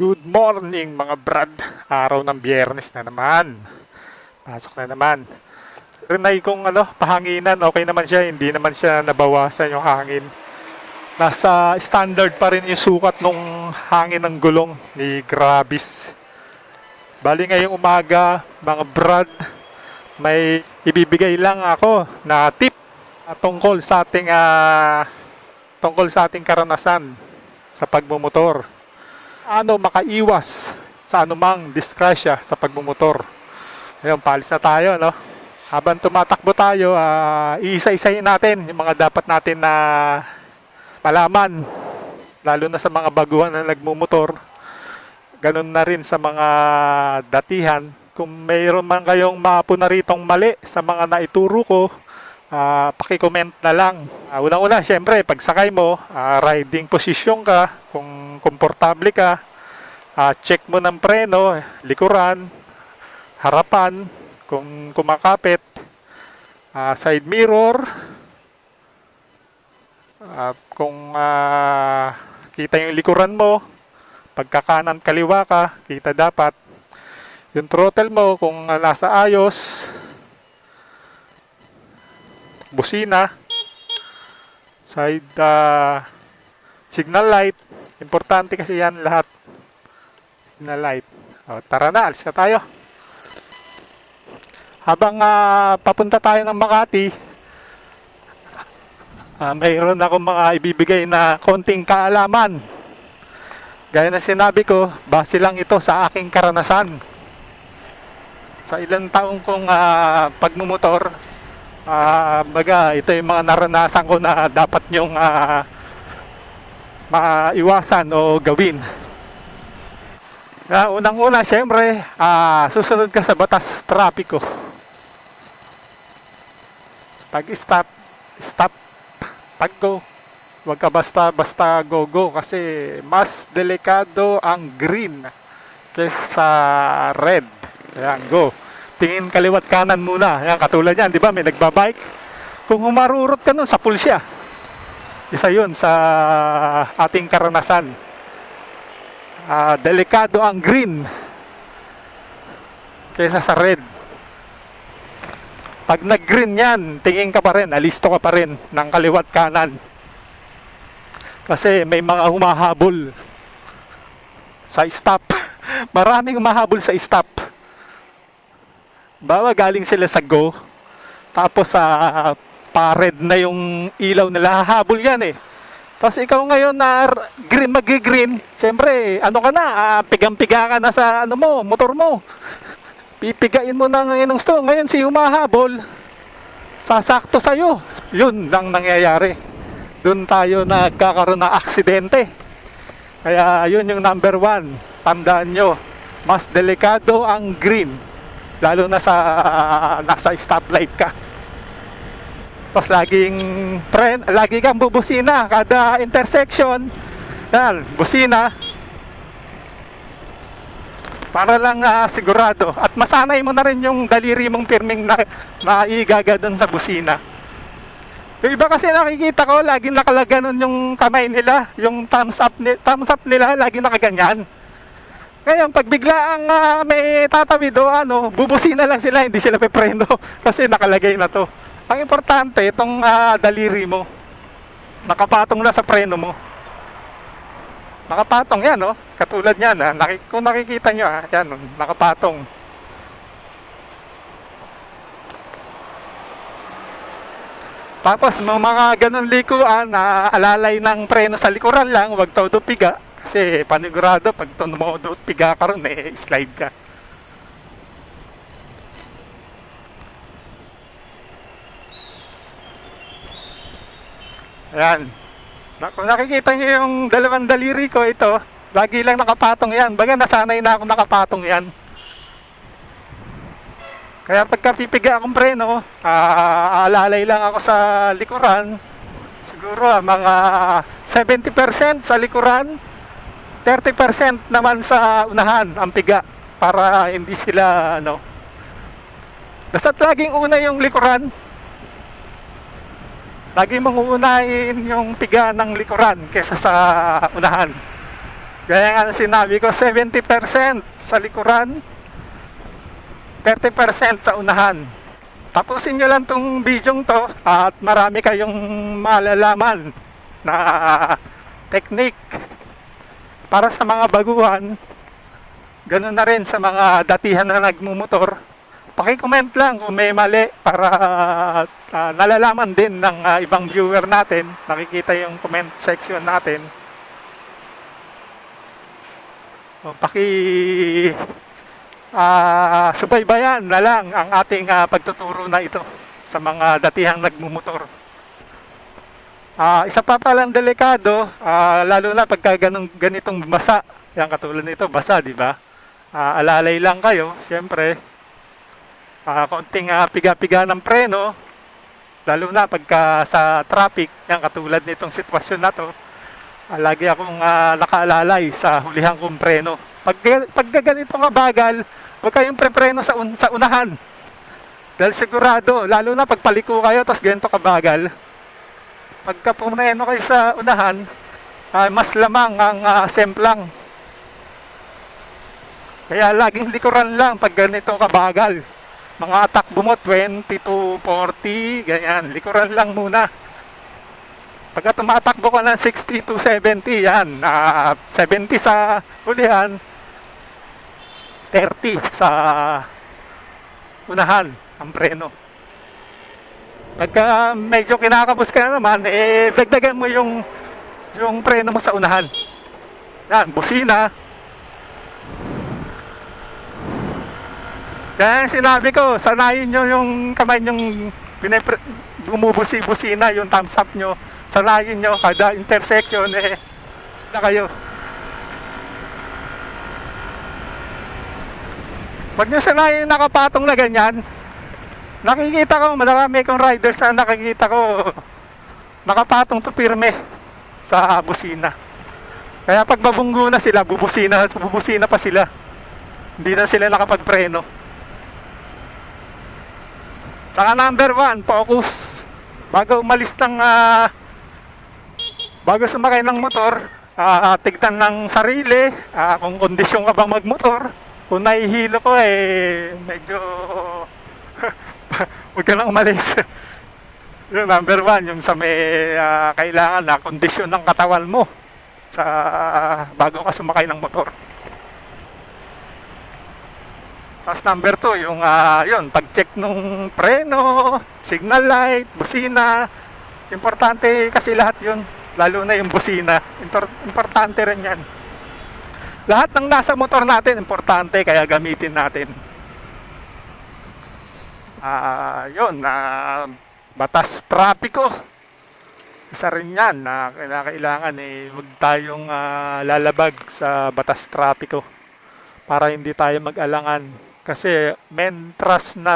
Good morning mga brad. Araw ng biyernes na naman. Pasok na naman. Rinay kong ano, pahanginan, okay naman siya. Hindi naman siya nabawasan yung hangin. Nasa standard pa rin yung sukat nung hangin ng gulong ni Grabis. Bali ngayong umaga, mga brad, may ibibigay lang ako na tip tungkol sa ating ah, tungkol sa ating karanasan sa pagmumotor. Ano makaiwas sa anumang disgrasya sa pagmumotor. Ngayon, palis na tayo, no? Habang tumatakbo tayo, ah, iisa-isahin natin yung mga dapat natin na malaman. Lalo na sa mga baguhan na nagmumotor. Ganun na rin sa mga datihan. Kung mayroon man kayong mapo na ritong mali sa mga naituro ko, ah paki-comment na lang. Ah, Unang-una, syempre, pagsakay mo, ah, riding position ka, kung komportable ka, ah, check mo ng preno, likuran, harapan, kung kumakapit, ah, side mirror, at kung ah, kita yung likuran mo, pagkakanan kaliwa ka, kita dapat. Yung throttle mo, kung nasa ayos, busina, side ah, signal light, importante kasi yan lahat. Signal light. O, tara na, alis na tayo. Habang ah, papunta tayo ng Makati, ah, mayroon akong mga ibibigay na konting kaalaman. Gaya na sinabi ko, base lang ito sa aking karanasan. Sa ilang taong kong ah, pagmumotor, ah, baga, ito yung mga naranasan ko na dapat nyong ah, maiwasan o gawin. Na unang-una, syempre, ah, susunod ka sa batas trapiko. Pag stop, stop. Pag go, huwag ka basta-basta go-go kasi mas delikado ang green kaysa sa red. Ayan, go. Tingin kaliwat kanan muna. Ayan, katulad yan, di ba? May nagbabike. Kung humarurot ka nun, sa pulsya. Isa yun sa ating karanasan. Ah, delikado ang green kaysa sa red. Pag nag-green yan, tingin ka pa rin, alisto ka pa rin ng kaliwat kanan. Kasi may mga humahabol sa stop. Maraming humahabol sa stop. Bawa galing sila sa go, tapos sa pa-red na yung ilaw nila, hahabol yan eh. Tapos ikaw ngayon na green, mag-green, siyempre, ano ka na, ah, pigang-piga ka na sa ano mo, motor mo. Pipigain mo ng inong sto. Ngayon si humahabol, sasakto sa'yo. Yun lang nangyayari. Doon tayo nagkakaroon ng aksidente. Kaya yun yung number one. Tandaan nyo, mas delikado ang green. Lalo na sa nasa stoplight ka. Tapos laging friend, lagi kang bubusina kada intersection. Yan, busina. Para lang ah, sigurado. At masanay mo na rin yung daliri mong pirming na maigaga doon sa busina. Yung iba kasi nakikita ko, laging nakalaganon yung kamay nila, yung thumbs up, ni, thumbs up nila, laging nakaganyan. Ngayon, pag bigla ang ah, may tatawid o ano, bubusina lang sila, hindi sila pepreno kasi nakalagay na to. Ang importante, itong ah, daliri mo, nakapatong na sa preno mo. Nakapatong yan, oh. Katulad yan, ha. Naki- kung nakikita nyo, ha. Yan, oh, nakapatong. Tapos, mga ganun likuan na alalay ng preno sa likuran lang, huwag todo piga. Kasi panigurado, pag tumodo at piga ka ron, eh, slide ka. Ayan. Nakikita niyo yung dalawang daliri ko, ito, lagi lang nakapatong yan. Baga nasanay na ako nakapatong yan. Kaya pagka pipiga akong preno, ah, aalalay lang ako sa likuran. Siguro ah, mga 70% sa likuran, 30% naman sa unahan ang piga para hindi sila ano. Basta't laging una yung likuran, Lagi mong uunahin yung piga ng likuran kesa sa unahan. Gaya nga ng sinabi ko, 70% sa likuran, 30% sa unahan. Tapusin nyo lang tong bidyong to at marami kayong malalaman na technique para sa mga baguhan. Ganun na rin sa mga datihan na nagmumotor. Paki-comment lang kung may mali para ah, nalalaman din ng ah, ibang viewer natin. Nakikita yung comment section natin. O, paki ah subaybayan na lang ang ating ah, pagtuturo na ito sa mga datihang nagmumotor. Ah, isa pa palang delikado, ah, lalo na pagka ganung, ganitong basa. Yan katulad nito, basa, di ba? Ah, alalay lang kayo, siyempre. Ah, konting ah, piga-piga ng preno, lalo na pagka sa traffic, yan katulad nitong sitwasyon na to. Ah, lagi akong ah, nakaalalay sa hulihan kong preno. Pag, pag ganito ka bagal, huwag kayong prepreno sa, un- sa unahan. Dahil sigurado, lalo na pag paliko kayo, tapos ganito kabagal, pagka pumreno kayo sa unahan, ah, mas lamang ang ah, semplang. Kaya laging likuran lang pag ganito kabagal. Mga takbo mo 20 to 40, ganyan. Likuran lang muna. Pagka tumatakbo ka ng 60 to 70, yan. ah, 70 sa ulihan, 30 sa unahan ang preno. Pagka medyo kinakabos ka na naman, eh, dagdagan mo yung, yung preno mo sa unahan. Yan, busina. Kaya yung sinabi ko, sanayin nyo yung kamay nyong pinipre- bumubusi-busina, yung thumbs up nyo. Sanayin nyo, kada intersection, eh, na kayo. Pag nyo sanayin yung nakapatong na ganyan, nakikita ko, marami kong riders na nakikita ko, nakapatong to pirme sa busina. Kaya pag mabunggo na sila, bubusina, bubusina pa sila. Hindi na sila nakapagpreno. Saka number one, focus. Bago umalis ng, ah, bago sumakay ng motor, ah, tignan ng sarili, ah, kung kondisyon ka bang magmotor. Kung nahihilo ko eh, medyo, huwag ka nang umalis. yung number one, yung sa may ah, kailangan na kondisyon ng katawan mo sa bago ka sumakay ng motor. Tapos number two, yung ah, yun, pag-check nung preno, signal light, busina. Importante kasi lahat yun. Lalo na yung busina. Impor- importante rin yan. Lahat ng nasa motor natin, importante, kaya gamitin natin. Ah, yun, na batas trapiko. Isa rin yan na kailangan eh, huwag tayong ah, lalabag sa batas trapiko para hindi tayo mag-alangan. Kasi mentras na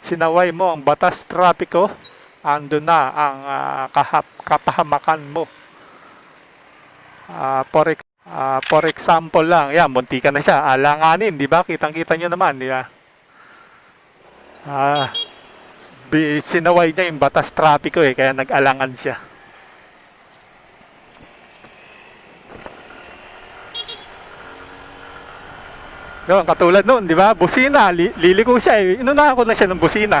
sinaway mo ang batas trapiko, ando na ang ah, kahap, kapahamakan mo. Ah, for, ah, for example lang, yan, munti ka na siya, alanganin, di ba? Kitang-kita nyo naman, di ba? Ah, sinaway niya yung batas trapiko eh, kaya nag-alangan siya. Yun, katulad nun, di ba? Busina, li- liliko siya eh. Inuna ko na siya ng busina.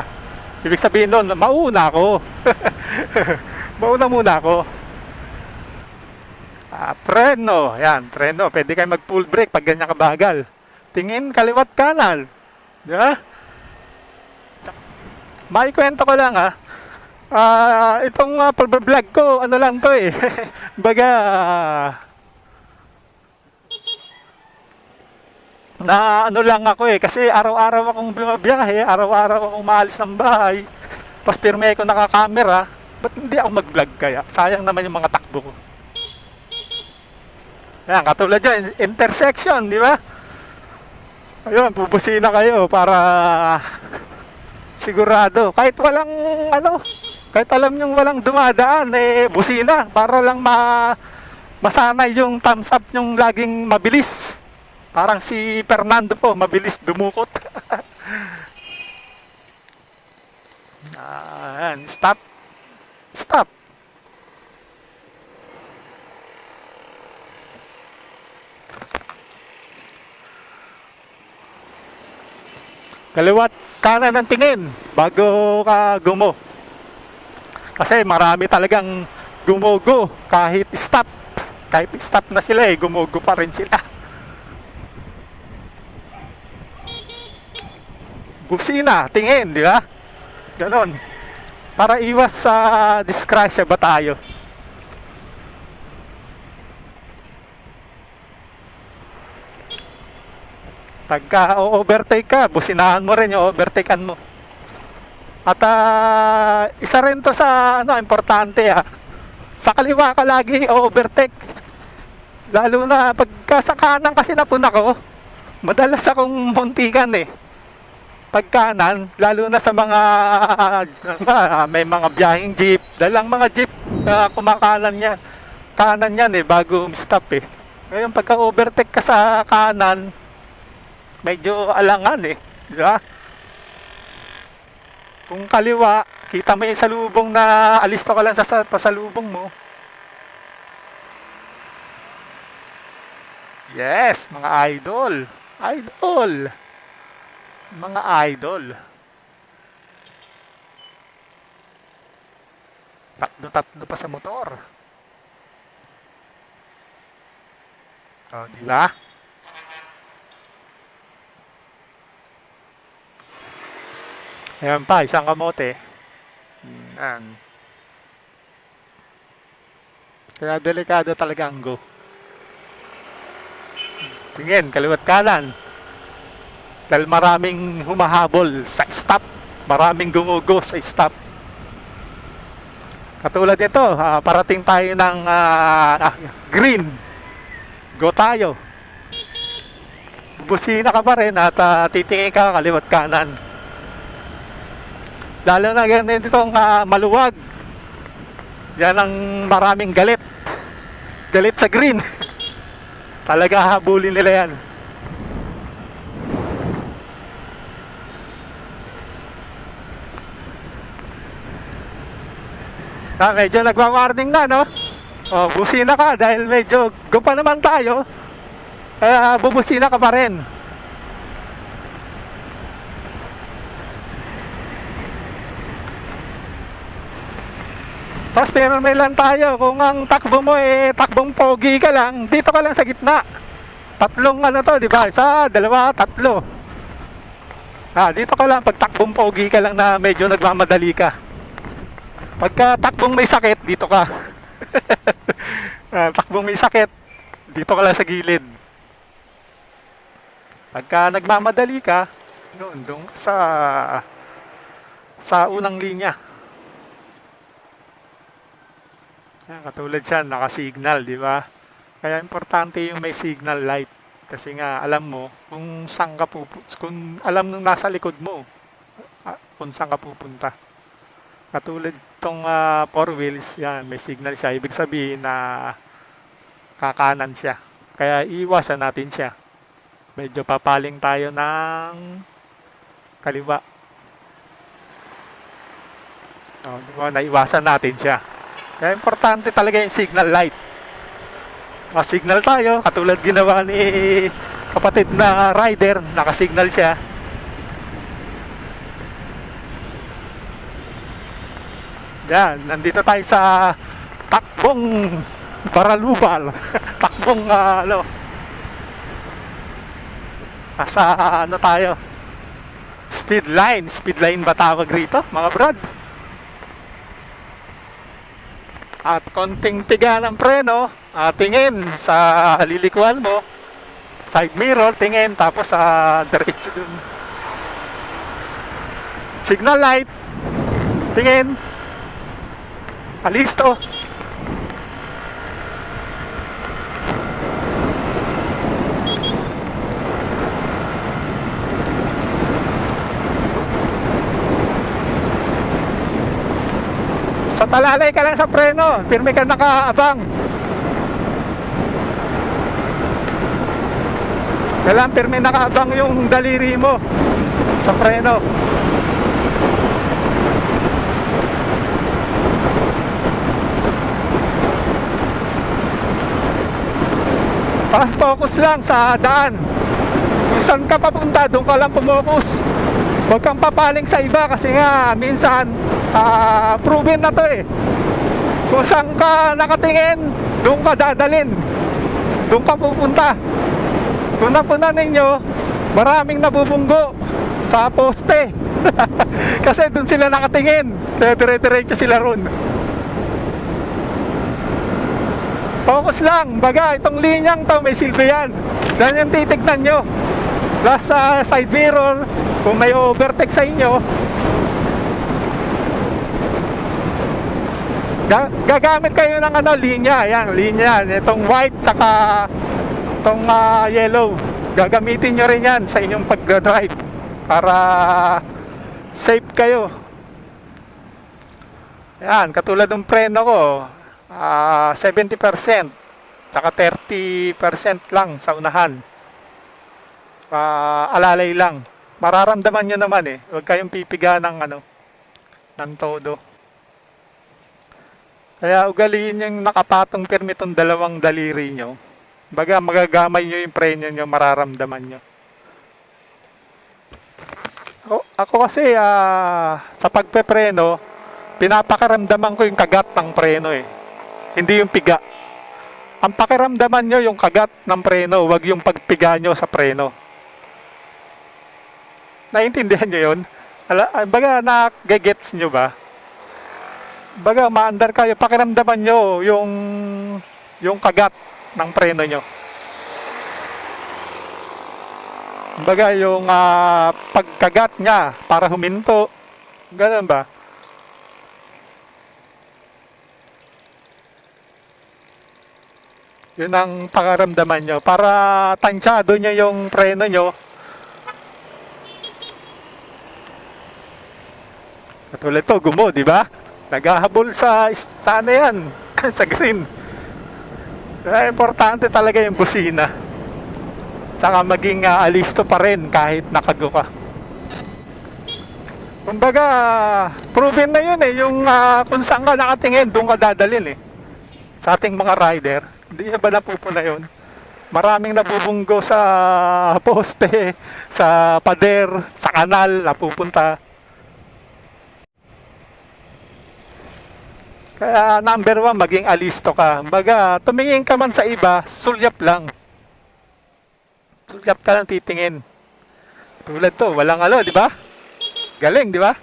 Ibig sabihin nun, mauna ako. mauna muna ako. Ah, preno, yan, preno. Pwede kayo mag full brake pag ganyan kabagal. Tingin kaliwat kanan. Di ba? May kwento ko lang ha. Ah, itong uh, vlog ko, ano lang to eh. Baga, na ano lang ako eh kasi araw-araw akong bumabiyahe, araw-araw akong maalis ng bahay. Tapos pirme ko nakakamera, ba't hindi ako mag-vlog kaya? Sayang naman yung mga takbo ko. Yan, katulad yan, intersection, di ba? Ayun, pupusina kayo para sigurado. Kahit walang ano, kahit alam yung walang dumadaan, eh, busina para lang ma masanay yung thumbs up yung laging mabilis. Parang si Fernando po, mabilis dumukot. Ayan, stop. Stop. Kaliwat kanan ng tingin bago ka gumo. Kasi marami talagang gumugo kahit stop. Kahit stop na sila eh, gumugo pa rin sila. Busina, tingin, di ba? Ganon. Para iwas sa disgrasya ba tayo? Pagka o-overtake ka, businahan mo rin yung overtakean mo. At ah, isa rin to sa ano, importante ah. Sa kaliwa ka lagi overtake. Lalo na pagka sa kanan kasi napuna ko, madalas akong muntikan eh. Pag kanan, lalo na sa mga ah, may mga biyaheng jeep, dalang mga jeep ah, kumakanan niya. Kanan yan eh, bago stop eh. Ngayon pagka overtake ka sa kanan, medyo alangan eh. Di ba? Kung kaliwa, kita mo yung salubong na alis pa ka lang sa sa- pasalubong mo. Yes, mga idol. Idol. Mga idol. Tatlo-tatlo pa sa motor. Oh, di ba? Ayan pa, isang kamote. Yan. Kaya delikado talaga ang go. Tingin, kaliwat kanan. Dahil maraming humahabol sa stop. Maraming gumugo sa stop. Katulad ito, ah, parating tayo ng ah, ah, green. Go tayo. Busina ka pa rin at ah, titingin ka kaliwat kanan. Lalo na ganito itong ah, maluwag. Yan ang maraming galit. Galit sa green. Talaga habulin nila yan. Ah, medyo nagwa-warning na, no? Oh, busina ka dahil medyo gupa naman tayo. Kaya bubusina ka pa rin. May lang tayo, kung ang takbo mo eh takbong pogi ka lang, dito ka lang sa gitna. Tatlong ano to, di ba? Isa, dalawa, tatlo. Ah, dito ka lang, pag takbong pogi ka lang na medyo nagmamadali ka. Pagka takbong may sakit, dito ka. ah, takbong may sakit, dito ka lang sa gilid. Pagka nagmamadali ka, doon, doon sa sa unang linya. Yan, katulad siya, naka-signal, di ba? Kaya importante yung may signal light. Kasi nga, alam mo, kung saan ka pupunta, kung alam nung nasa likod mo, ah, kung saan ka pupunta. Katulad tong ah, four wheels, yan, may signal siya. Ibig sabihin na kakanan siya. Kaya iwasan natin siya. Medyo papaling tayo ng kaliwa. Oh, di ba? Naiwasan natin siya. Kaya importante talaga yung signal light. Naka-signal tayo, katulad ginawa ni kapatid na rider, naka-signal siya. Yan, nandito tayo sa takbong Baralubal. takbong ah, ano. Nasa ano tayo? Speed line. Speed line ba tawag rito, mga brad? At konting tiga ng preno, ah, tingin sa lilikuan mo. Side mirror, tingin, tapos sa diretso dun. Signal light, tingin. Alisto. Sa talalay ka lang sa preno, firme ka nakaabang. Kailangan firme nakaabang yung daliri mo sa preno. Tapos focus lang sa daan. Saan ka papunta, doon ka lang pumokus. Huwag kang papaling sa iba kasi nga minsan ah, proven na to eh. Kung saan ka nakatingin, doon ka dadalin. Doon ka pupunta. Kung napunan ninyo, maraming nabubunggo sa poste. kasi doon sila nakatingin. Kaya dire-diretso sila ron. Focus lang. Baga, itong linyang to, may silbi yan. Yan yung titignan nyo. Plus sa side mirror, kung may overtake sa inyo, ga- gagamit kayo ng ano, linya. Yan, linya. Itong white, tsaka itong ah, yellow. Gagamitin nyo rin yan sa inyong pag-drive para safe kayo. Yan, katulad ng preno ko, ah 70%, tsaka 30% lang sa unahan. Ah, alalay lang. Mararamdaman nyo naman eh. Huwag kayong pipiga ng ano, ng todo. Kaya ugaliin yung nakapatong pirmi itong dalawang daliri nyo. Baga magagamay nyo yung preno nyo, mararamdaman nyo. Ako, ako kasi ah, sa pagpepreno, pinapakaramdaman ko yung kagat ng preno eh. Hindi yung piga. Ang pakiramdaman nyo yung kagat ng preno, wag yung pagpiga nyo sa preno. Naintindihan nyo yun? Ala, ah, baga na-gets nyo ba? Baga maandar kayo, pakiramdaman nyo yung yung kagat ng preno nyo. Baga yung ah, pagkagat niya para huminto. Ganun ba? Yun ang pakaramdaman nyo. Para tansyado nyo yung preno nyo. Katulad to, gumo, di ba? Naghahabol sa, sa ano yan? sa green. Kaya importante talaga yung busina. Tsaka maging ah, alisto pa rin kahit nakago ka. Kumbaga, proven na yun eh. Yung ah, kung saan ka nakatingin, doon ka dadalin eh. Sa ating mga rider. Hindi niya ba napupuna yun? Maraming nabubunggo sa poste, sa pader, sa kanal, napupunta. Kaya number one, maging alisto ka. Baga, tumingin ka man sa iba, sulyap lang. Sulyap ka lang titingin. Tulad to, walang alo, di ba? Galing, di ba?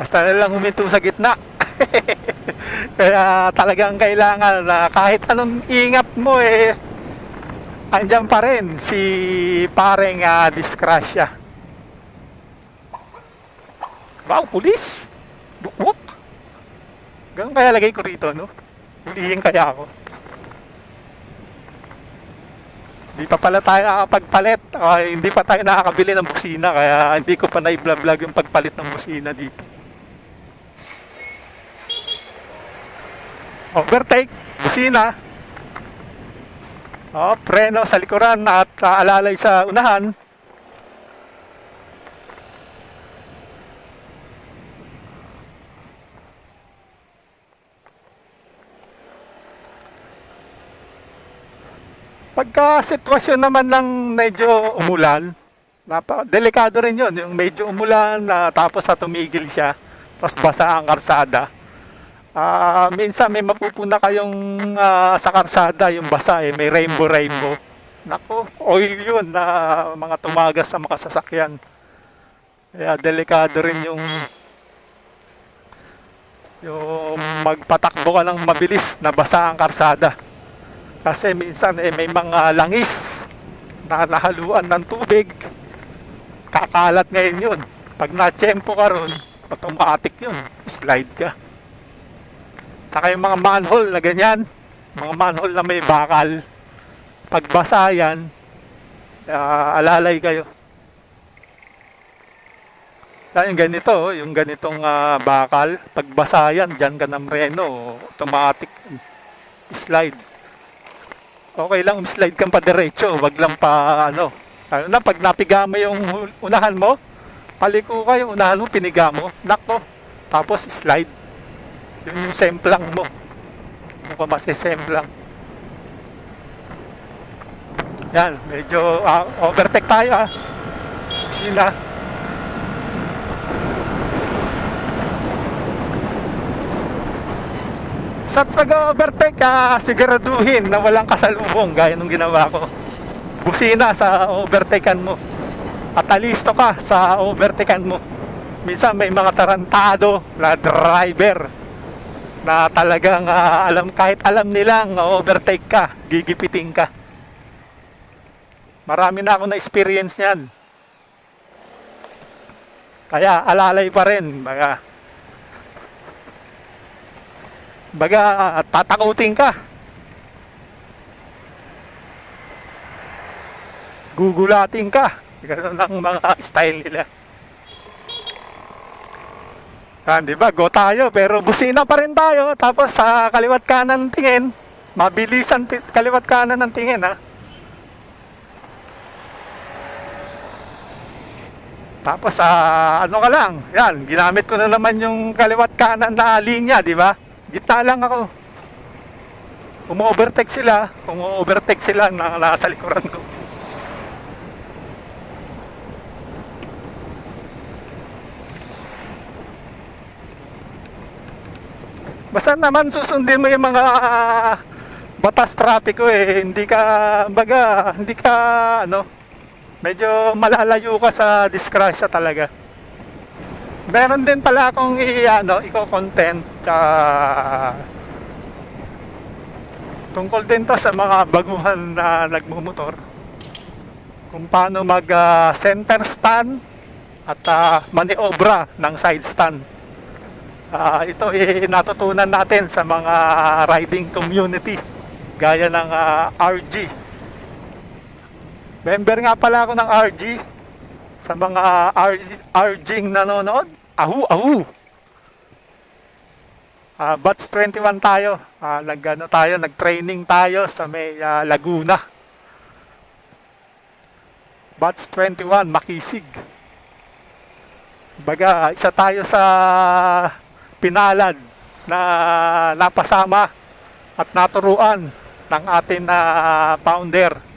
Basta na lang huminto sa gitna. Kaya talagang kailangan na kahit anong ingat mo eh, andyan pa rin si pareng uh, disgrasya. Wow, pulis! Bukwok! Ganun kaya lagay ko rito, no? Hulihin kaya ako. Hindi pa pala tayo nakakapagpalit. Ah, hindi pa tayo nakakabili ng busina, kaya hindi ko pa na-vlog yung pagpalit ng busina dito. Overtake, busina. Oh, preno sa likuran at ah, alalay sa unahan. Pagka sitwasyon naman ng medyo umulan, napa, delikado rin yun. Yung medyo umulan, na tapos sa tumigil siya, tapos basa ang karsada. Ah, minsan may mapupuna kayong ah, sa karsada, yung basa eh, may rainbow rainbow. Nako, oil yun na mga tumagas sa mga sasakyan. Kaya delikado rin yung yung magpatakbo ka ng mabilis na basa ang karsada. Kasi minsan eh, may mga langis na nahaluan ng tubig. Kakalat ngayon yun. Pag na-tempo ka ron, automatic yun. Slide ka. Saka yung mga manhole na ganyan, mga manhole na may bakal, pag basa yan, ah, alalay kayo. Kaya yung ganito, yung ganitong ah, bakal, pag basa yan, dyan ka ng reno, automatic slide. Okay lang, slide kang pa diretso, wag lang pa ano. Ano na, pag napiga mo yung unahan mo, paliko ka yung unahan mo, piniga mo, nakto. Tapos slide. Yun yung semplang mo. Kung ka masisemplang. Yan, medyo ah, overtake tayo ah. Sina. Sa pag-overtake, ah, siguraduhin na walang kasalubong gaya nung ginawa ko. Busina sa overtakean mo. At alisto ka sa overtakean mo. Minsan may mga tarantado na driver na talagang ah, alam kahit alam nilang overtake ka, gigipiting ka. Marami na ako na experience niyan. Kaya alalay pa rin, baga. Baga, tatakutin ka. Gugulatin ka. Ganun ang mga style nila. Ah, di ba? Go tayo, pero busina pa rin tayo. Tapos sa kaliwat kanan tingin, mabilisan kaliwat kanan ng tingin, ha? Tapos ah, ano ka lang, yan, ginamit ko na naman yung kaliwat kanan na linya, di ba? Gitna lang ako. Kung overtake sila, kung overtake sila na nasa likuran ko. Basta naman susundin mo yung mga ah, batas trapiko eh. Hindi ka, baga, hindi ka, ano, medyo malalayo ka sa disgrasya talaga. Meron din pala akong i, ano, i-content ah, tungkol din to sa mga baguhan na nagmumotor. Kung paano mag ah, center stand at ah, maniobra ng side stand. Ah, ito eh, natutunan natin sa mga riding community gaya ng ah, RG. Member nga pala ako ng RG sa mga RG, RGing nanonood. Ahu, ahu! Ah, batch 21 tayo. Ah, nagano tayo, nag-training tayo sa may ah, Laguna. Batch 21, Makisig. Baga, isa tayo sa pinalad na napasama at naturuan ng ating na founder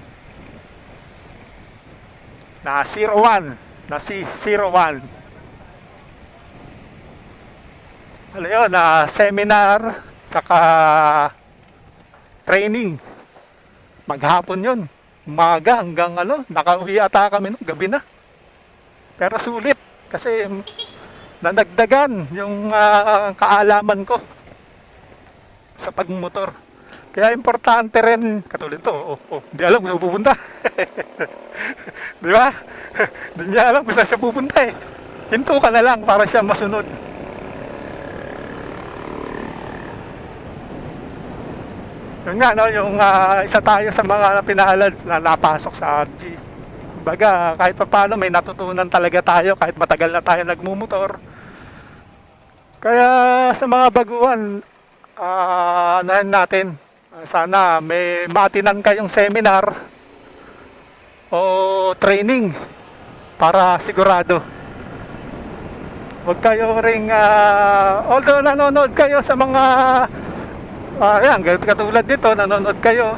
na 01 na si 01 ano yun na seminar tsaka training. Maghapon yun umaga hanggang ano nakauwi ata kami nung gabi na. Pero sulit kasi nanagdagan yung ah, kaalaman ko sa pagmumotor. Kaya importante rin, katulad to, oh, oh, di alam kung pupunta. di ba? di niya alam kung saan siya pupunta eh. Hinto ka na lang para siya masunod. Yun nga, no, yung ah, isa tayo sa mga pinalad na napasok sa RG. Baga, kahit pa paano may natutunan talaga tayo kahit matagal na tayo nagmumotor. Kaya sa mga baguhan, anahin natin. Ah, Sana may matinan kayong seminar o training para sigurado. Huwag kayo ring, ah, although nanonood kayo sa mga, ah, yan, katulad dito, nanonood kayo,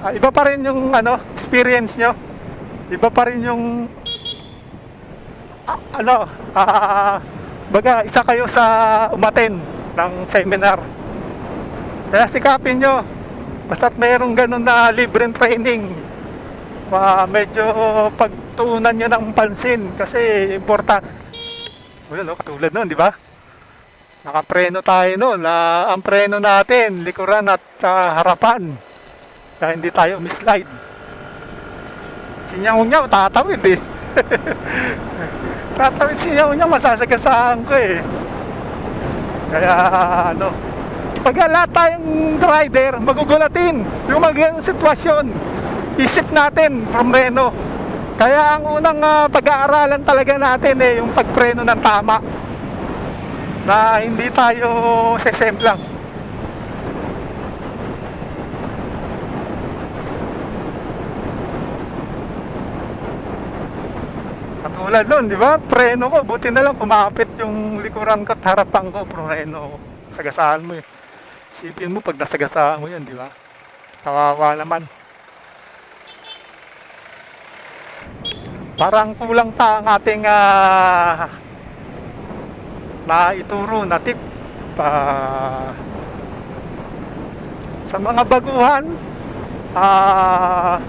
ah, iba pa rin yung ano, experience nyo. Iba pa rin yung, ah, ano, ah, baga, isa kayo sa umaten ng seminar. Kaya sikapin nyo, basta't mayroong ganun na libreng training, ah, medyo pagtuunan nyo ng pansin kasi important. Wala no, katulad nun, di ba? Nakapreno tayo noon. na ang preno natin, likuran at ah, harapan. Kaya hindi tayo mislide. Sinyaw niya, tatawid eh. tatawid sinyaw niya, masasagasaan ko eh. Kaya ano, pag lahat tayong rider, magugulatin yung mga ganung sitwasyon. Isip natin, promreno. Kaya ang unang ah, pag-aaralan talaga natin eh, yung pagpreno ng tama. Na hindi tayo sesemplang. Katulad nun, di ba? Preno ko, buti na lang kumapit yung likuran ko at harapan ko, preno ko. Sagasaan mo eh. Isipin mo pag nasagasaan mo yan, di ba? Kawawa naman. Parang kulang pa ang ating ah, na ituro na tip. Ah, Sa mga baguhan, ah,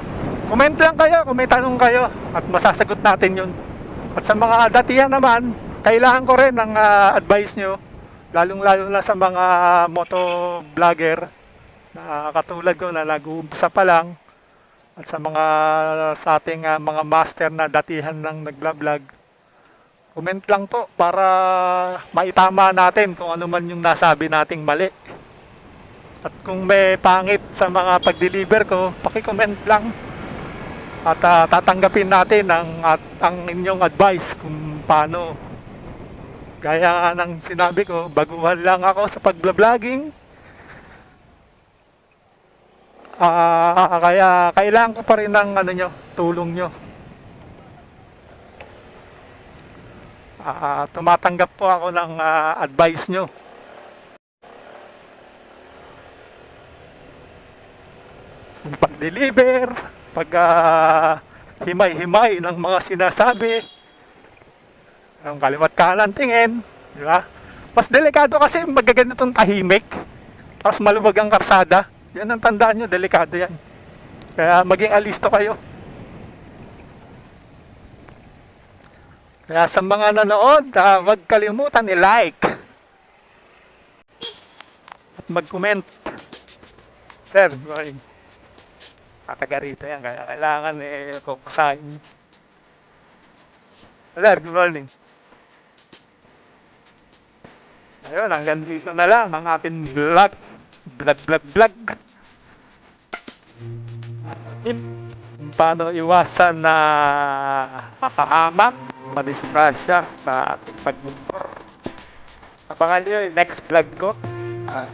comment lang kayo kung may tanong kayo at masasagot natin yun. At sa mga datihan naman, kailangan ko rin ng ah, advice nyo, lalong-lalo na sa mga moto vlogger na katulad ko na nag-uumpisa pa lang at sa mga sa ating ah, mga master na datihan ng nagblog comment lang po para maitama natin kung ano man yung nasabi nating mali. At kung may pangit sa mga pag-deliver ko, paki-comment lang. At ah, tatanggapin natin ang, at, ang inyong advice kung paano. Gaya ng sinabi ko, baguhan lang ako sa pag-vlogging. Ah, kaya kailangan ko pa rin ng ano nyo, tulong nyo. Ah, tumatanggap po ako ng ah, advice nyo. Yung pag-deliver, pag ah, himay-himay ng mga sinasabi, ang kalimat kanan tingin, di ba? Mas delikado kasi magaganitong tahimik, tapos maluwag ang karsada. Yan ang tandaan nyo, delikado yan. Kaya maging alisto kayo. Kaya sa mga nanood, ah, huwag kalimutan i-like at mag-comment. Sir, good morning. Kataga rito yan, kaya kailangan eh, kukusahin. Sir, good morning. Ayun, hanggang dito na lang ang ating vlog. Vlog, vlog, vlog. Paano iwasan na makahamak, madisgrasya sa ating pagmumotor. Abangan nyo yung next vlog ko. Ah.